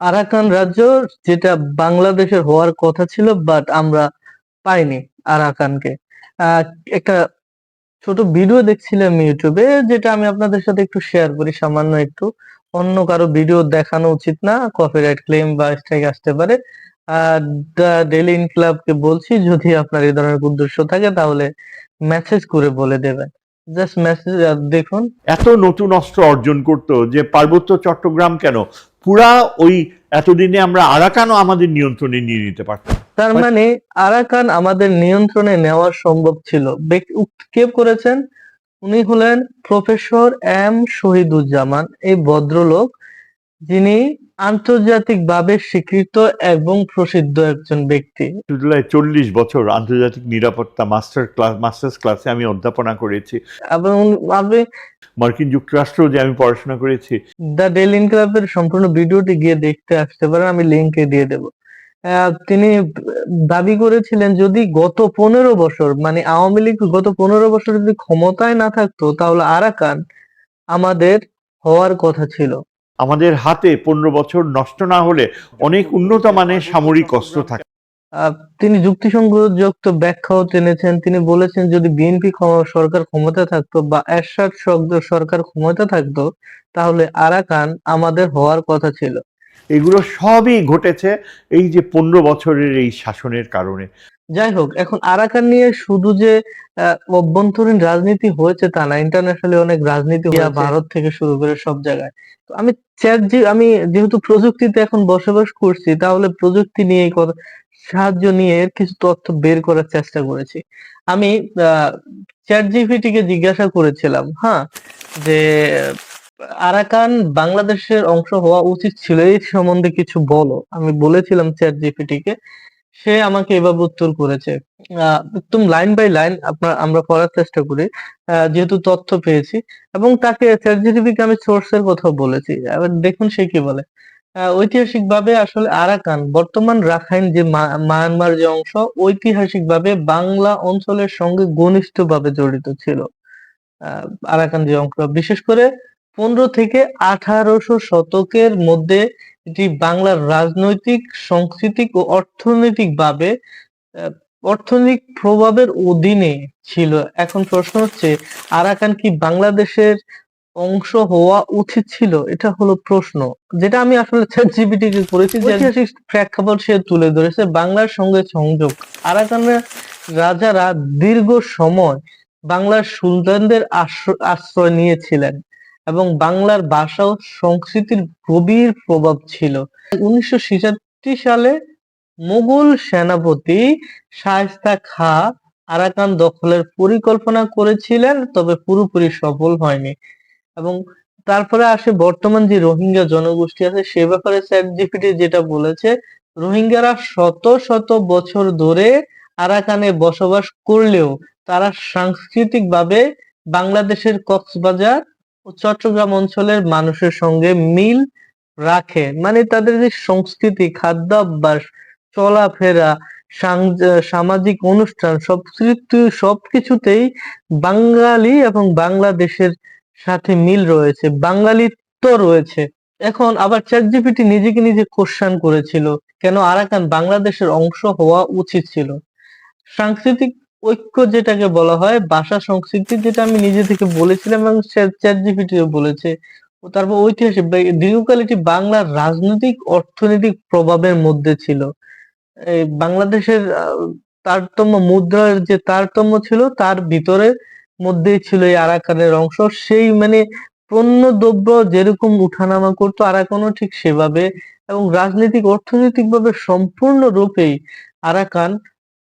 Arakan রাজ্য যেটা বাংলাদেশের হওয়ার কথা ছিল বাট আমরা পাইনি আরাকানকে। একটা ছোট ভিডিও দেখছিলাম ইউটিউবে, যেটা আমি আপনাদের সাথে একটু শেয়ার করি, সামান্য একটু। অন্য কারও ভিডিও দেখানো উচিত না কপিরাইট ক্লেম বা স্ট্রাইক আসতে পারে। ডেইলি ইনক্লাবকে বলছি, যদি আপনার এই ধরনের উদ্দেশ্য থাকে, তাহলে মেসেজ করে বলে দেবেন। জাস্ট মেসেজ দেখুন। এত নতুন অস্ত্র অর্জন করতো যে পার্বত্য চট্টগ্রাম কেন? পুরা ওই এতদিনে আমরা আরাকানও আমাদের নিয়ন্ত্রণে নিয়ে নিতে পারতাম। তার মানে আরাকান আমাদের নিয়ন্ত্রণে নেওয়া সম্ভব ছিল। কে করেছেন? উনি হলেন প্রফেসর এম শহীদুজ্জামান এই ভদ্রলোক যিনি আন্তর্জাতিকভাবে স্বীকৃত এবং প্রসিদ্ধ একজন ব্যক্তি। জুলাই চল্লিশ বছর আন্তর্জাতিক নিরাপত্তা মাস্টার ক্লাস মাস্টার্স ক্লাসে আমি অধ্যাপনা করেছি। এবং আপনি মার্কিন যুক্তরাষ্ট্র যে আমি পড়াশোনা করেছি। দ্য ডেইলি ইনক্লাবের সম্পূর্ণ ভিডিওটি গিয়ে দেখতে আসতে পারেন আমি লিঙ্কে দিয়ে দেব। আহ, তিনি দাবি করেছিলেন যদি গত পনেরো বছর মানে আওয়ামী লীগ গত পনেরো বছর যদি ক্ষমতায় না থাকতো তাহলে আরাকান আমাদের হওয়ার কথা ছিল। আমাদের হাতে পনেরো বছর নষ্ট না হলে অনেক উন্নত মানের সামরিক অস্ত্র থাকে। তিনি যুক্তিসঙ্গত ব্যাখ্যাও টেনেছেন। তিনি বলেছেন যদি বিএনপি সরকার ক্ষমতা থাকতো বা এরশাদ সরকার- সরকার ক্ষমতা থাকতো তাহলে আরাকান আমাদের হওয়ার কথা ছিল। এগুলো সবই ঘটেছে এই যে পনেরো বছরের এই শাসনের কারণে। যাই হোক এখন আরাকান নিয়ে শুধু যে অভ্যন্তরীণ রাজনীতি হয়েছে তা না ইন্টারন্যাশনালি অনেক রাজনীতি ভারত থেকে শুরু করে সব জায়গায়। তো আমি চ্যাট জি আমি যেহেতু প্রযুক্তিতে এখন বসবাস করছি, তাহলে প্রযুক্তি নিয়ে সাহায্য নিয়ে এর কিছু তথ্য বের করার চেষ্টা করেছি। আমি চ্যাট জিপিটি কে জিজ্ঞাসা করেছিলাম হ্যাঁ যে, আরাকান বাংলাদেশের অংশ হওয়া উচিত ছিল এই সম্বন্ধে কিছু বলো। আমি বলেছিলাম চ্যাট জিপিটি কে সে আমাকে এভাবে উত্তর করেছে। আহ, একদম লাইন বাই লাইন আপনার আমরা পড়ার চেষ্টা করি আহ, যেহেতু তথ্য পেয়েছি এবং তাকে চ্যাটজিটিপিকে আমি সোর্সের কথাও বলেছি। এবার দেখুন সে কি বলে ঐতিহাসিক ভাবে আসলে আরাকান বর্তমান রাখাইন যে মা- মায়ানমার যে অংশ ঐতিহাসিক ভাবে বাংলা অঞ্চলের সঙ্গে ঘনিষ্ঠভাবে জড়িত ছিল। আহ, আরাকান যে অংশ বিশেষ করে পনেরো থেকে আঠারোশো শতকের মধ্যে এটি বাংলার রাজনৈতিক সাংস্কৃতিক ও অর্থনৈতিক ভাবে আহ, অর্থনৈতিক প্রভাবের অধীনে ছিল। এখন প্রশ্ন হচ্ছে আরাকান কি বাংলাদেশের অংশ হওয়া উচিত ছিল? এটা হলো প্রশ্ন। যেটা আমি আসলে চ্যাট জিপিটি করেছি যে ঐতিহাসিক প্রেক্ষাপট সে তুলে ধরেছে। বাংলার সঙ্গে সংযোগ। আরাকানের রাজারা দীর্ঘ সময় বাংলার সুলতানদের আশ্রয় নিয়েছিলেন। এবং বাংলার ভাষা ও সংস্কৃতির গভীর প্রভাব ছিল। উনিশশো ছেষট্টি সালে মুঘল সেনাপতি শায়েস্তা খা আরাকান দখলের পরিকল্পনা করেছিলেন, তবে পুরোপুরি সফল হয়নি। এবং তারপরে আসে বর্তমান যে রোহিঙ্গা জনগোষ্ঠী আছে, সে ব্যাপারে চ্যাট জিপিটি যেটা বলেছে, রোহিঙ্গারা শত শত বছর ধরে আরাকানে বসবাস করলেও তারা সাংস্কৃতিকভাবে বাংলাদেশের কক্সবাজার চট্টগ্রাম অঞ্চলের মানুষের সঙ্গে মিল রাখে। মানে তাদের যে সংস্কৃতি, খাদ্যাভ্যাস, চলাফেরা সামাজিক অনুষ্ঠান, সব সবকিছুতেই বাঙালি এবং বাংলাদেশের সাথে মিল রয়েছে, বাঙালিত্ব রয়েছে। এখন আবার চ্যাট জিপিটি নিজেকে নিজে কোশ্চান করেছিল, কেন আরাকান বাংলাদেশের অংশ হওয়া উচিত ছিল? সাংস্কৃতিক ঐক্য যেটাকে বলা হয়, ভাষা সংস্কৃতি যেটা আমি নিজে থেকে বলেছিলাম এবং চ্যাট বলেছে। তারপর ঐতিহাসিক দীর্ঘকাল এটি বাংলার রাজনৈতিক, অর্থনৈতিক প্রভাবের মধ্যে ছিল। বাংলাদেশের তারতম্য, মুদ্রার যে তারতম্য ছিল, তার ভিতরে মধ্যেই ছিল এই আরাকানের অংশ। সেই মানে পণ্য দ্রব্য যেরকম উঠানামা করতো, আরাকানও ঠিক সেভাবে এবং রাজনৈতিক অর্থনৈতিক ভাবে সম্পূর্ণ রূপেই আরাকান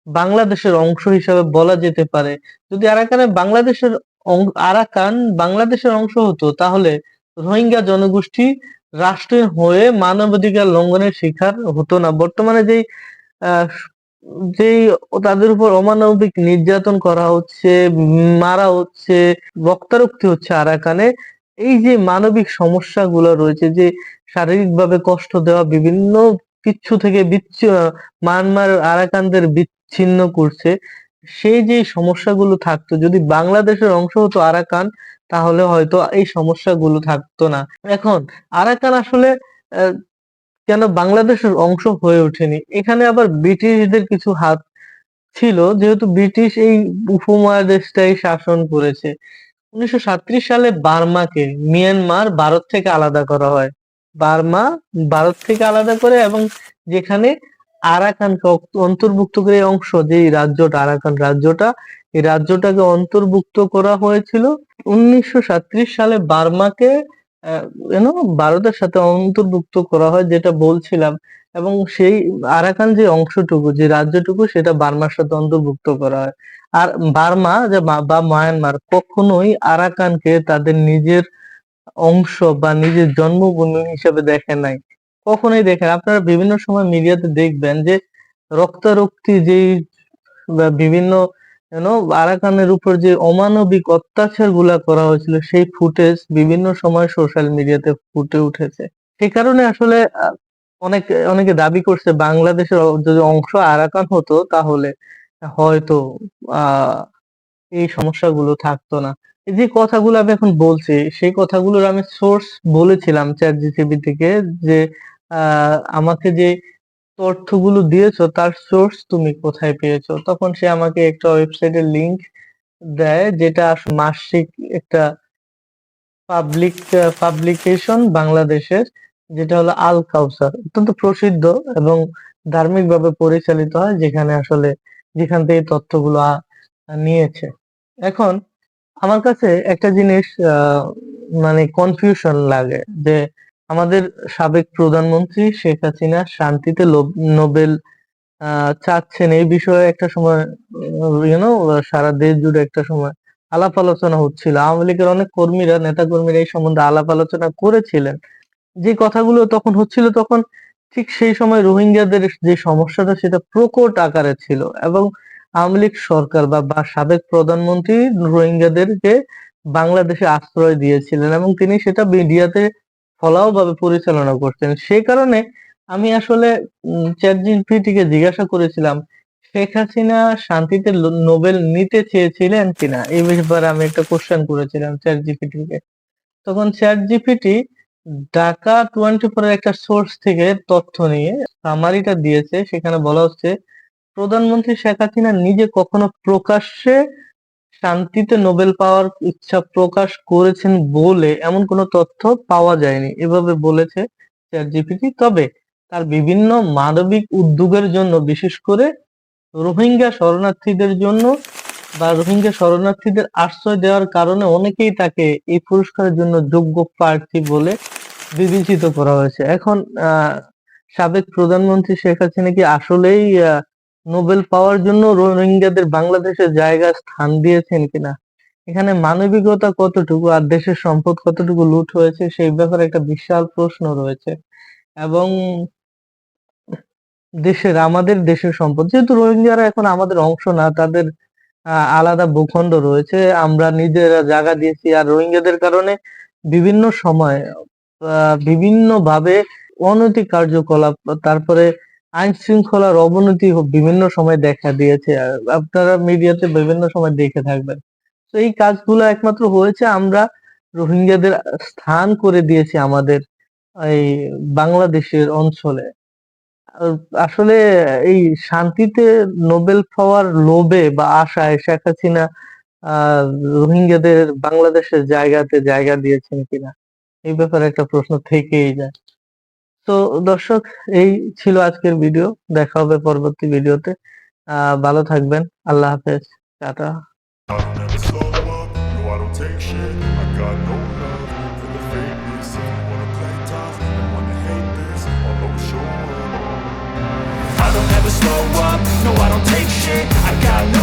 বাংলাদেশের অংশ হিসাবে বলা যেতে পারে। যদি আরাকানে বাংলাদেশের আরাকান বাংলাদেশের অংশ হতো, তাহলে রোহিঙ্গা জনগোষ্ঠী রাষ্ট্রের হয়ে মানবাধিকার লঙ্ঘনের শিকার হতো না। বর্তমানে যেই যেই তাদের উপর অমানবিক নির্যাতন করা হচ্ছে, মারা হচ্ছে, রক্তারক্তি হচ্ছে আরাকানে, এই যে মানবিক সমস্যাগুলো রয়েছে, যে শারীরিকভাবে কষ্ট দেওয়া, বিভিন্ন কিচ্ছু থেকে বিচ্ছ মায়ানমার আরাকানদের বিচ্ছিন্ন করছে। সেই যে সমস্যাগুলো থাকতো, যদি বাংলাদেশের অংশ হতো আরাকান, তাহলে হয়তো এই সমস্যাগুলো থাকতো না। এখন, আরাকান আসলে কেন বাংলাদেশের অংশ হয়ে ওঠেনি? এখানে আবার ব্রিটিশদের কিছু হাত ছিল, যেহেতু ব্রিটিশ এই উপমহাদেশটাই শাসন করেছে। উনিশশো সাঁইত্রিশ সালে বার্মাকে, মিয়ানমার ভারত থেকে আলাদা করা হয়। বার্মা ভারত থেকে আলাদা করে এবং যেখানে আরাকানকে অন্তর্ভুক্ত করে অংশ যে রাজ্যটা, আরাকান রাজ্যটা, এই রাজ্যটাকে অন্তর্ভুক্ত করা হয়েছিল উনিশশো সাঁইত্রিশ সালে বার্মাকে ভারতের সাথে অন্তর্ভুক্ত করা হয়, যেটা বলছিলাম। এবং সেই আরাকান যে অংশটুকু, যে রাজ্যটুকু, সেটা বার্মার সাথে অন্তর্ভুক্ত করা হয়। আর বার্মা, যে বা মায়ানমার, কখনোই আরাকানকে তাদের নিজের অংশ বা নিজের জন্মভূমি হিসেবে দেখে নাই। কখনোই দেখেন আপনারা বিভিন্ন সময় মিডিয়াতে দেখবেন যে রক্তারক্তি যেই বিভিন্ন আরাকানের উপর যে অমানবিক অত্যাচারগুলা করা হয়েছিল, সেই ফুটেজ বিভিন্ন সময় সোশ্যাল মিডিয়াতে ফুটে উঠেছে। সে কারণে আসলে অনেক, অনেকে দাবি করছে বাংলাদেশের যদি অংশ আরাকান হতো তাহলে হয়তো, আহ, এই সমস্যাগুলো থাকতো না। যে কথাগুলো আমি এখন বলছি, সেই কথাগুলোর আমি সোর্স বলেছিলাম চ্যাট জিটিভি থেকে যে আমাকে যে তথ্যগুলো দিয়েছ, তার সোর্স তুমি কোথায় পেয়েছ? তখন সে আমাকে একটা ওয়েবসাইটের লিংক দেয়, যেটা মাসিক একটা পাবলিক পাবলিকেশন বাংলাদেশের, যেটা হলো আল কাউসার। অত্যন্ত প্রসিদ্ধ এবং ধার্মিকভাবে পরিচালিত হয়, যেখানে আসলে যেখান থেকে তথ্যগুলো নিয়েছে। এখন আমার কাছে একটা জিনিস মানে কনফিউশন লাগে, যে আমাদের সাবেক প্রধানমন্ত্রী শেখ হাসিনা শান্তিতে নোবেল চাচ্ছেন এই বিষয়ে একটা সময় ইউনো সারা দেশ জুড়ে একটা সময় আলাপ আলোচনা হচ্ছিল। আওয়ামী লীগের অনেক কর্মীরা নেতা কর্মীরা এই সম্বন্ধে আলাপ আলোচনা করেছিলেন। যে কথাগুলো তখন হচ্ছিল তখন ঠিক সেই সময় রোহিঙ্গাদের যে সমস্যাটা সেটা প্রকট আকারে ছিল এবং আওয়ামী লীগ সরকার বা সাবেক প্রধানমন্ত্রী রোহিঙ্গাদেরকে বাংলাদেশে আশ্রয় দিয়েছিলেন এবং তিনি সেটা মিডিয়াতে ফলাও ভাবে পরিচালনা করছেন। সে কারণে আমি আসলে চ্যাট জিপিটিকে জিজ্ঞাসা করেছিলাম, শেখ হাসিনা শান্তিতে নোবেল নিতে চেয়েছিলেন কিনা? এই ব্যাপারে আমি একটা কোশ্চেন করেছিলাম চ্যাট জিপিটিকে তখন chat GPT Dhaka twenty four একটা সোর্স থেকে তথ্য নিয়ে সামারিটা দিয়েছে। সেখানে বলা হচ্ছে, প্রধানমন্ত্রী শেখ হাসিনা নিজে কখনো প্রকাশ্যে শান্তিতে নোবেল পাওয়ার ইচ্ছা প্রকাশ করেছেন বলে এমন কোনো তথ্য পাওয়া যায়নি। এভাবে বলেছে জিপিটি তবে তার বিভিন্ন মানবিক উদ্যোগের জন্য বিশেষ করে রোহিঙ্গা শরণার্থীদের জন্য বা রোহিঙ্গা শরণার্থীদের আশ্রয় দেওয়ার কারণে অনেকেই তাকে এই পুরস্কারের জন্য যোগ্য প্রার্থী বলে বিবেচিত করা হয়েছে। এখন সাবেক প্রধানমন্ত্রী শেখ হাসিনা কি আসলেই আহ, নোবেল পাওয়ার জন্য রোহিঙ্গাদের বাংলাদেশে জায়গা, স্থান দিয়েছেন কিনা? এখানে মানবিকতা কতটুকু আর দেশের সম্পদ কতটুকু লুট হয়েছে সেই ব্যাপারে একটা বিশাল প্রশ্ন রয়েছে। এবং দেশের, আমাদের দেশের সম্পদ, যেহেতু রোহিঙ্গারা এখন আমাদের অংশ না, তাদের আলাদা ভূখণ্ড রয়েছে। আমরা নিজেরা জায়গা দিয়েছি আর রোহিঙ্গাদের কারণে বিভিন্ন সময় বিভিন্ন ভাবে অনৈতিক কার্যকলাপ, তারপরে আইন শৃঙ্খলার অবনতি বিভিন্ন সময় দেখা দিয়েছে। আপনারা মিডিয়াতে বিভিন্ন সময় দেখে থাকবেন। তো এই কাজগুলো একমাত্র হয়েছে, আমরা রোহিঙ্গাদের স্থান করে দিয়েছি আমাদের এই বাংলাদেশের অঞ্চলে। আসলে এই শান্তিতে নোবেল পাওয়ার লোভে বা আশায় শেখ হাসিনা রোহিঙ্গাদের বাংলাদেশের জায়গাতে জায়গা দিয়েছেন কিনা, এই ব্যাপারে একটা প্রশ্ন থেকেই যায়। তো দর্শক এই ছিল আজকের ভিডিও দেখা হবে পরবর্তী ভিডিওতে ভালো থাকবেন। আল্লাহ হাফেজ। Tata. Slow up, no I don't take shit. I got no